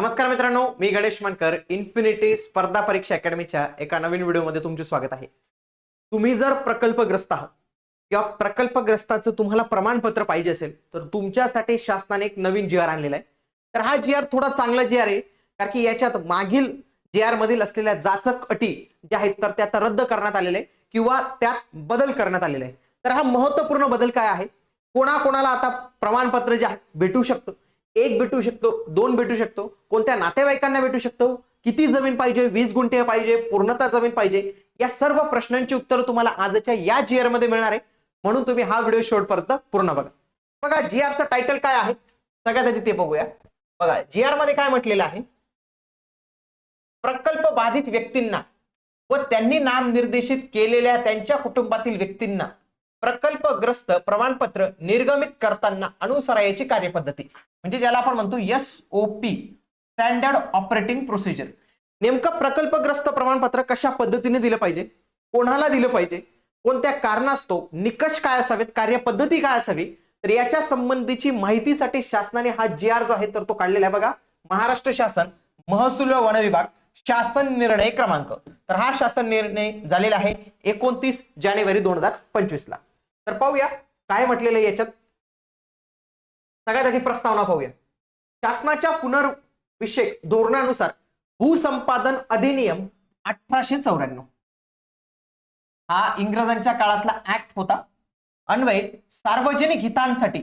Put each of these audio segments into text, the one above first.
नमस्कार मित्रांनो मी गणेश मानकर इन्फिनिटी स्पर्धा परीक्षा अकॅडमीच्या एका नवीन व्हिडिओमध्ये तुमचे स्वागत आहे. तुम्ही जर प्रकल्पग्रस्त आहात किंवा प्रकल्पग्रस्ताचं तुम्हाला प्रमाणपत्र पाहिजे असेल तर तुमच्यासाठी शासनाने एक नवीन जी आर आणलेला आहे. तर हा जी आर थोडा चांगला जी आर आहे कारण की याच्यात मागील जी आर मधील असलेल्या जाचक अटी ज्या आहेत तर त्या रद्द करण्यात आलेल्या आहे किंवा त्यात बदल करण्यात आलेला आहे. तर हा महत्त्वपूर्ण बदल काय आहे? कोणाकोणाला आता प्रमाणपत्र जे आहे भेटू शकतं. एक भेटू शकतो दोन भेटू शकतो कोणत्या नातेवाईकांना भेटू शकतो? किती जमीन पाहिजे? वीस गुंठे पाहिजे? पूर्णता जमीन पाहिजे? या सर्व प्रश्नांची उत्तर तुम्हाला आजच्या या जी मध्ये मिळणार आहे. म्हणून तुम्ही हा व्हिडिओ शेवटपर्यंत पूर्ण बघा. बघा जीआरचं टायटल काय आहे? सगळ्यात आधी ते बघूया. बघा जीआरमध्ये काय म्हटलेलं आहे? प्रकल्प बाधित व्यक्तींना व त्यांनी नाम निर्देशित केलेल्या त्यांच्या कुटुंबातील व्यक्तींना प्रकल्पग्रस्त प्रमाणपत्र निर्गमित करताना अनुसरायची कार्यपद्धती. म्हणजे ज्याला आपण म्हणतो S O P standard operating procedure नेमकं प्रकल्पग्रस्त प्रमाणपत्र कशा पद्धतीने दिलं पाहिजे? कोणाला दिलं पाहिजे? कोणत्या कारणास्तव? निकष काय असावेत? कार्यपद्धती काय असावी? तर याच्या संबंधीची माहितीसाठी शासनाने हा जी आर जो आहे तर तो काढलेला आहे बघा. महाराष्ट्र शासन महसूल व वन विभाग शासन निर्णय क्रमांक. तर हा शासन निर्णय झालेला आहे एकोणतीस जानेवारी दोन हजार पंचवीस ला तर पाहूया काय म्हटलेलं आहे याच्यात. सगळ्यात आधी प्रस्तावना पाहूया. शासनाच्या पुनर्विषयक धोरणानुसार भूसंपादन अधिनियम अठराशे चौऱ्याण्णव. हा इंग्रजांच्या काळातला ऍक्ट होता. अन्वय सार्वजनिक हितांसाठी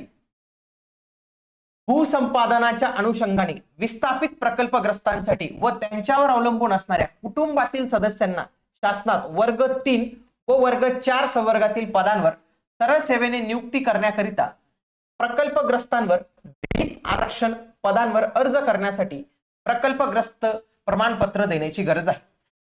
भूसंपादनाच्या अनुषंगाने विस्थापित प्रकल्पग्रस्तांसाठी व त्यांच्यावर अवलंबून असणाऱ्या कुटुंबातील सदस्यांना शासनात वर्ग तीन व वर्ग चार संवर्गातील पदांवर सरळ सेवेने नियुक्ती करण्याकरिता प्रकल्पग्रस्तांवर आरक्षण पदांवर अर्ज करण्यासाठी प्रकल्पग्रस्त प्रमाणपत्र देण्याची गरज आहे.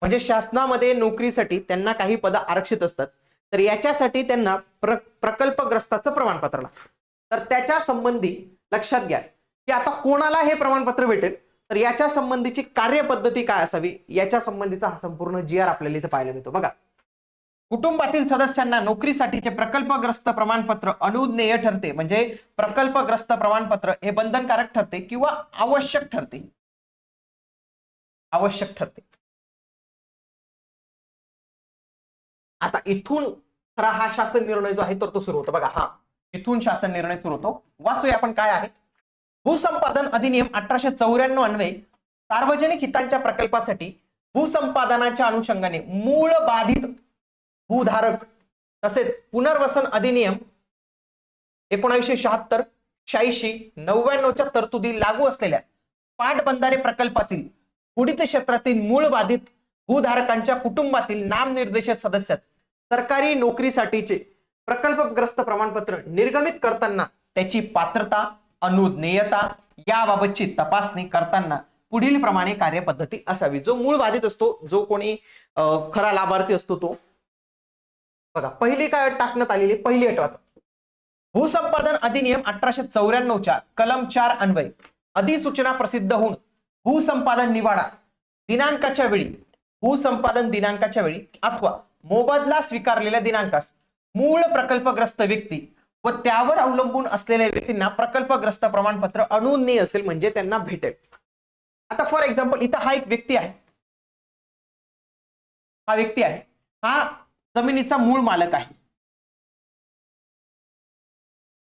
म्हणजे शासनामध्ये नोकरीसाठी त्यांना काही पद आरक्षित असतात. तर याच्यासाठी त्यांना प्र प्रकल्पग्रस्ताचं प्रमाणपत्र लागतं. तर त्याच्या संबंधी लक्षात घ्या की आता कोणाला हे प्रमाणपत्र भेटेल? तर याच्या संबंधीची कार्यपद्धती काय असावी? याच्या संबंधीचा हा संपूर्ण जी आर आपल्याला इथे पाहायला मिळतो. बघा. कुटुंबातील सदस्यांना नोकरीसाठीचे प्रकल्पग्रस्त प्रमाणपत्र अनुज्ञेय ठरते. म्हणजे प्रकल्पग्रस्त प्रमाणपत्र हे बंधनकारक ठरते किंवा आवश्यक ठरते. आवश्यक ठरते. आता इथून खरा हा शासन निर्णय जो आहे तर तो सुरू होतो. बघा हा. इथून शासन निर्णय सुरू होतो. वाचूया आपण काय आहे. भूसंपादन अधिनियम अठराशे चौऱ्याण्णव अन्वये सार्वजनिक हितांच्या प्रकल्पासाठी भूसंपादनाच्या अनुषंगाने मूळ बाधित भूधारक तसेच पुनर्वसन अधिनियम एकोणाशे शहात्तर शहाऐंशी नव्याण्णवच्या तरतुदी लागू असलेल्या पाटबंधारे प्रकल्पातील पुढील क्षेत्रातील मूळ बाधित भूधारकांच्या कुटुंबातील नामनिर्देशित सदस्यात सरकारी नोकरीसाठीचे प्रकल्पग्रस्त प्रमाणपत्र निर्गमित करताना त्याची पात्रता अनुज्ञेयता याबाबतची तपासणी करताना पुढील प्रमाणे कार्यपद्धती असावी. जो मूळ बाधित असतो जो कोणी खरा लाभार्थी असतो तो बघा पहिली काय अट टाकण्यात आलेली पहिली अट वाचा. भूसंपादन अधिनियम अठराशे चौऱ्याण्णवच्या कलम चार अन्वय. अधिसूचना प्रसिद्ध होऊन भूसंपादन निवाडा. दिनांकाच्या वेळी भूसंपादन दिनांकाच्या वेळी अथवा मोबदला स्वीकारलेल्या दिनांकास मूळ प्रकल्पग्रस्त व्यक्ती व त्यावर अवलंबून असलेल्या व्यक्तींना प्रकल्पग्रस्त प्रमाणपत्र अनुज्ञेय असेल म्हणजे त्यांना भेटेल. आता फॉर एक्झाम्पल इथं हा एक व्यक्ती आहे. हा व्यक्ती आहे. हा जमिनीचा मूळ मालक आहे.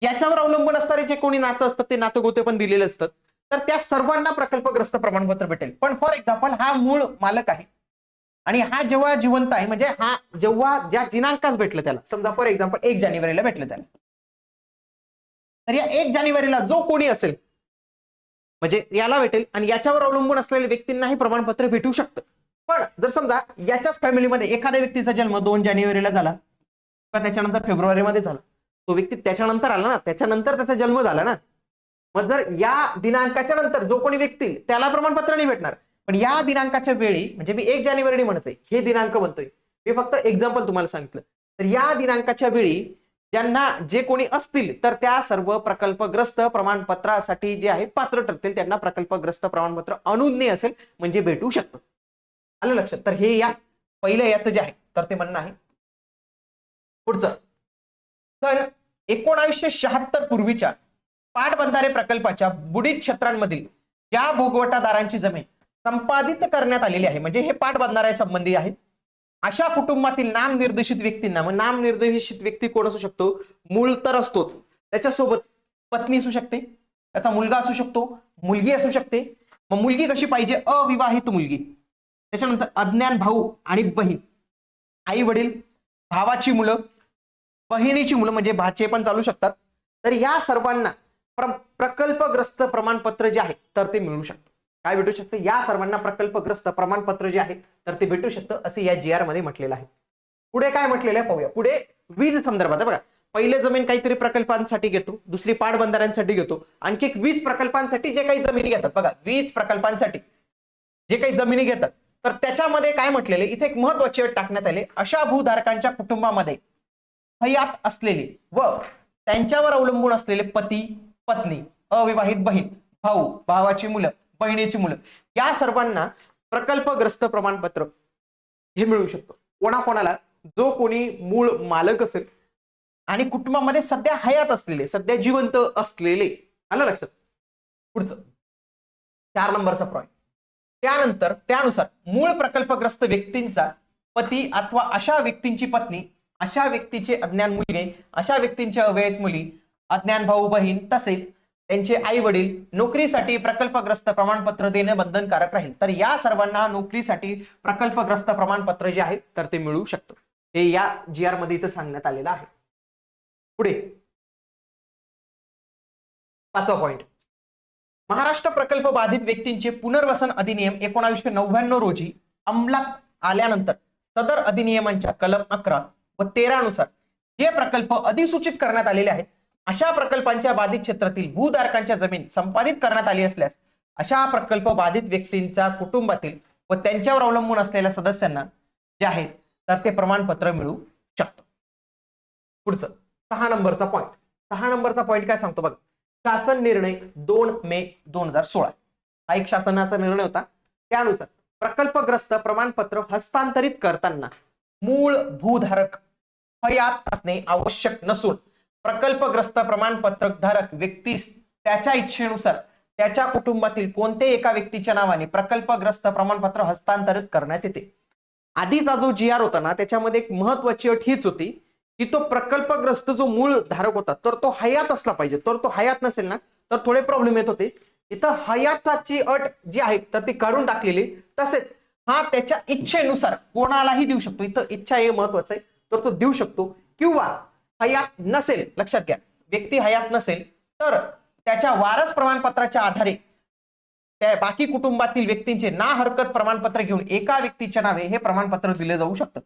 याच्यावर अवलंबून असणारे जे कोणी नातं असतात ते नातं गोते पण दिलेले असतात. तर त्या सर्वांना प्रकल्पग्रस्त प्रमाणपत्र भेटेल. पण फॉर एक्झाम्पल हा मूळ मालक आहे. आणि हा जेव्हा जिवंत आहे म्हणजे हा जेव्हा ज्या दिनांकास भेटलं त्याला समजा फॉर एक्झाम्पल एक जानेवारीला भेटलं त्याला. तर या एक जानेवारीला जो कोणी असेल म्हणजे याला भेटेल. आणि याच्यावर अवलंबून असलेल्या व्यक्तींनाही प्रमाणपत्र भेटू शकतं. पण जर समजा याच्याच फॅमिलीमध्ये एखाद्या व्यक्तीचा जन्म दोन जानेवारीला झाला किंवा त्याच्यानंतर फेब्रुवारीमध्ये झाला तो व्यक्ती त्याच्यानंतर आला ना त्याच्यानंतर त्याचा जन्म झाला ना मग जर या दिनांकाच्या नंतर जो कोणी व्यक्ती त्याला प्रमाणपत्र नाही भेटणार. पण या दिनांकाच्या वेळी म्हणजे मी एक जानेवारी म्हणतोय हे दिनांक म्हणतोय. मी फक्त एक्झाम्पल तुम्हाला सांगितलं. तर या दिनांकाच्या वेळी ज्यांना जे कोणी असतील तर त्या सर्व प्रकल्पग्रस्त प्रमाणपत्रासाठी जे आहे पात्र ठरतील. त्यांना प्रकल्पग्रस्त प्रमाणपत्र अनुज्ञे असेल म्हणजे भेटू शकतं. आलं लक्षात. तर हे या. पहिलं याचं जे आहे तर ते म्हणणं आहे. पुढचं. तर एकोणावीसशे शहात्तर पूर्वीच्या पाटबंधारे प्रकल्पाच्या बुडीत क्षेत्रांमधील ज्या भोगवटादारांची जमीन संपादित करण्यात आलेली आहे. म्हणजे हे पाठ संबंधी आहे. अशा कुटुंबातील नामनिर्देशित व्यक्तींना मग नामनिर्देशित व्यक्ती कोण असू शकतो? मूळ तर असतोच. त्याच्यासोबत पत्नी असू शकते. त्याचा मुलगा असू शकतो. मुलगी असू शकते. मग मुलगी कशी पाहिजे? अविवाहित मुलगी. त्याच्यानंतर अज्ञान भाऊ आणि बहीण. आई वडील भावाची मुलं बहिणीची मुलं म्हणजे भाचे पण चालू शकतात. तर या सर्वांना प्र- प्रकल्पग्रस्त प्रमाणपत्र जे आहे तर ते मिळू शकतं. काय भेटू शकतं? या सर्वांना प्रकल्पग्रस्त प्रमाणपत्र जे आहे तर ते भेटू शकतं असे या जी आरमध्ये म्हटलेलं आहे. पुढे काय म्हटलेलं आहे? पाहूया. पुढे वीज संदर्भात. बघा पहिले जमीन काहीतरी प्रकल्पांसाठी घेतो दुसरी पाटबंधाऱ्यांसाठी घेतो. आणखी एक वीज प्रकल्पांसाठी जे काही जमिनी घेतात. बघा वीज प्रकल्पांसाठी जे काही जमिनी घेतात तर त्याच्यामध्ये काय म्हटलेले? इथे एक महत्वाची अट टाकण्यात आले. अशा भूधारकांच्या कुटुंबामध्ये हयात असलेले व त्यांच्यावर अवलंबून असलेले पती पत्नी अविवाहित बहीण भाऊ भावाची मुलं बहिणीची मुलं या सर्वांना प्रकल्पग्रस्त प्रमाणपत्र हे मिळू शकतो. कोणाकोणाला? जो कोणी मूळ मालक असेल आणि कुटुंबामध्ये सध्या हयात असलेले सध्या जिवंत असलेले. आलं लक्षात? पुढचं. चार नंबरचा पॉईंट त्यानंतर त्यानुसार मूळ प्रकल्पग्रस्त व्यक्तींचा पती अथवा अशा व्यक्तींची पत्नी अशा व्यक्तीचे अज्ञान मुलगे अशा व्यक्तींच्या अवयत मुली अज्ञान भाऊ बहीण तसेच त्यांचे आई वडील नोकरीसाठी प्रकल्पग्रस्त प्रमाणपत्र देणं बंधनकारक राहील. तर या सर्वांना नोकरीसाठी प्रकल्पग्रस्त प्रमाणपत्र जे आहे तर ते मिळू शकतं. हे या जी आरमध्ये इथं सांगण्यात आलेलं आहे. पुढे. पाचवा पॉइंट महाराष्ट्र प्रकल्प बाधित व्यक्तींचे पुनर्वसन अधिनियम एकोणाशे नव्याण्णव रोजी अंमलात आल्यानंतर सदर अधिनियमांच्या कलम अकरा व तेरा नुसार जे प्रकल्प अधिसूचित करण्यात आलेले आहेत अशा प्रकल्पांच्या बाधित क्षेत्रातील भूधारकांच्या जमीन संपादित करण्यात आली असल्यास अशा प्रकल्प बाधित व्यक्तींच्या कुटुंबातील व त्यांच्यावर अवलंबून असलेल्या सदस्यांना जे आहेत तर ते प्रमाणपत्र मिळू शकतं. पुढचं सहा नंबरचा पॉईंट सहा नंबरचा पॉईंट काय सांगतो बघा. शासन निर्णय दोन मे दोन हजार सोळा. हा एक शासनाचा निर्णय होता. त्यानुसार प्रकल्पग्रस्त प्रमाणपत्र हस्तांतरित करताना मूळ भूधारक हयात असणे आवश्यक नसून प्रकल्पग्रस्त प्रमाणपत्र धारक व्यक्तीस त्याच्या इच्छेनुसार त्याच्या कुटुंबातील कोणत्याही एका व्यक्तीच्या नावाने प्रकल्पग्रस्त प्रमाणपत्र हस्तांतरित करण्यात येते. आधीचा जो जी आर होता ना त्याच्यामध्ये एक महत्वाची अट हीच होती. की तो प्रकल्पग्रस्त जो मूळ धारक होता तर तो हयात असला पाहिजे. तर तो हयात नसेल ना तर थोडे प्रॉब्लेम येत होते. इथं हयाताची अट जी आहे तर ती काढून टाकलेली. तसेच हा त्याच्या इच्छेनुसार कोणालाही देऊ शकतो. इथं इच्छा हे महत्वाचं आहे तर तो देऊ शकतो. किंवा हयात नसेल लक्षात घ्या व्यक्ती हयात नसेल तर त्याच्या वारस प्रमाणपत्राच्या आधारे त्या बाकी कुटुंबातील व्यक्तींचे ना हरकत प्रमाणपत्र घेऊन एका व्यक्तीच्या नावे हे प्रमाणपत्र दिले जाऊ शकतं.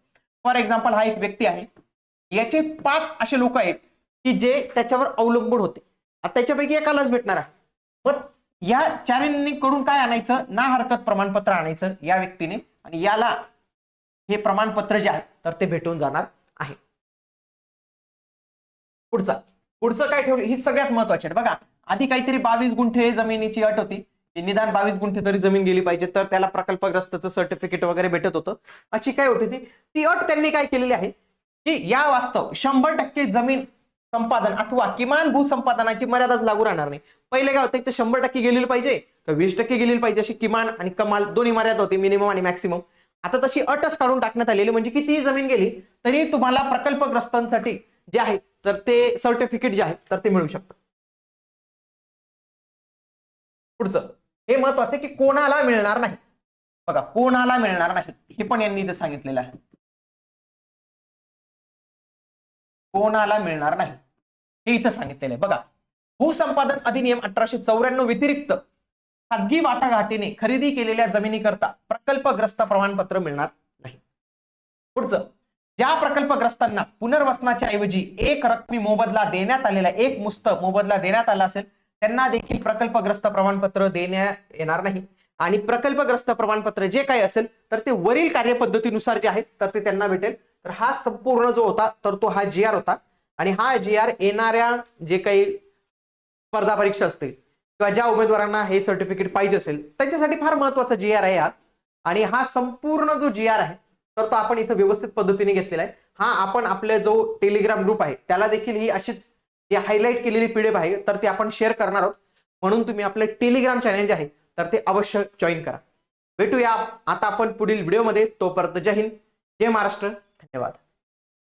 फॉर एक्झाम्पल हा एक व्यक्ती आहे. याचे पाच असे लोक आहेत की जे त्याच्यावर अवलंबून होते. आता त्याच्यापैकी एकालाच भेटणार आहे. मग या चारिंनी कडून काय आणायचं? ना हरकत प्रमाणपत्र आणायचं या व्यक्तीने आणि याला हे प्रमाणपत्र जे आहे तर ते भेटून जाणार आहे. पुढचा. पुढचं काय ठेवलं? ही सगळ्यात महत्वाची आहे. बघा आधी काहीतरी बावीस गुंठे जमिनीची अट होती. निदान बावीस गुंठे तरी जमीन गेली पाहिजे. तर त्याला प्रकल्पग्रस्तचं सर्टिफिकेट वगैरे भेटत होतं. अशी काय होती ती ती अट त्यांनी काय केलेली आहे? की या वास्तव शंभर टक्के जमीन संपादन अथवा किमान भूसंपादनाची मर्यादाच लागू राहणार नाही. पहिले काय होतं एक तर शंभर टक्के गेलेली पाहिजे तर वीस टक्के गेलेली पाहिजे अशी किमान आणि कमाल दोन्ही मर्यादा होती मिनिमम आणि मॅक्सिमम आता तशी अटच काढून टाकण्यात आलेली म्हणजे कितीही जमीन गेली तरी तुम्हाला प्रकल्पग्रस्तांसाठी जे आहे तर ते सर्टिफिकेट जे आहे तर ते मिळू शकतं. पुढचं हे महत्वाचं आहे की कोणाला मिळणार नाही. बघा कोणाला मिळणार नाही हे पण यांनी इथे सांगितलेलं आहे. कोणाला मिळणार नाही. हे इथं सांगितलेलं आहे. बघा भूसंपादन अधिनियम अठराशे चौऱ्याण्णव व्यतिरिक्त खाजगी वाटाघाटीने खरेदी केलेल्या जमिनीकरता प्रकल्पग्रस्त प्रमाणपत्र मिळणार नाही. पुढचं ज्या प्रकल्पग्रस्तांना पुनर्वसनाच्या ऐवजी एक रकमी मोबदला देण्यात आलेला एक मुस्त मोबदला देण्यात आला असेल त्यांना देखील प्रकल्पग्रस्त प्रमाणपत्र देण्यात येणार नाही. आणि प्रकल्पग्रस्त प्रमाणपत्र जे काही असेल तर ते वरील कार्यपद्धतीनुसार जे आहे तर ते त्यांना भेटेल. तर हा संपूर्ण जो होता तर तो हा जी आर होता. आणि हा जी आर येणाऱ्या जे काही स्पर्धा परीक्षा असतील किंवा ज्या उमेदवारांना हे सर्टिफिकेट पाहिजे असेल त्यांच्यासाठी फार महत्त्वाचा जी आर आहे हा. आणि हा संपूर्ण जो जी आर आहे तर तो आपण इथं व्यवस्थित पद्धतीने घेतलेला आहे. हा आपण आपले जो टेलिग्राम ग्रुप आहे त्याला देखील ही अशीच जी हायलाईट केलेली पीडीएफ आहे तर ती आपण शेअर करणार आहोत. म्हणून तुम्ही आपले टेलिग्राम चॅनल जे आहे तर ते अवश्य जॉईन करा. भेटूया आता आपण पुढील व्हिडिओमध्ये तोपर्यंत जय हिंद जय महाराष्ट्र. ధన్యవాదాలు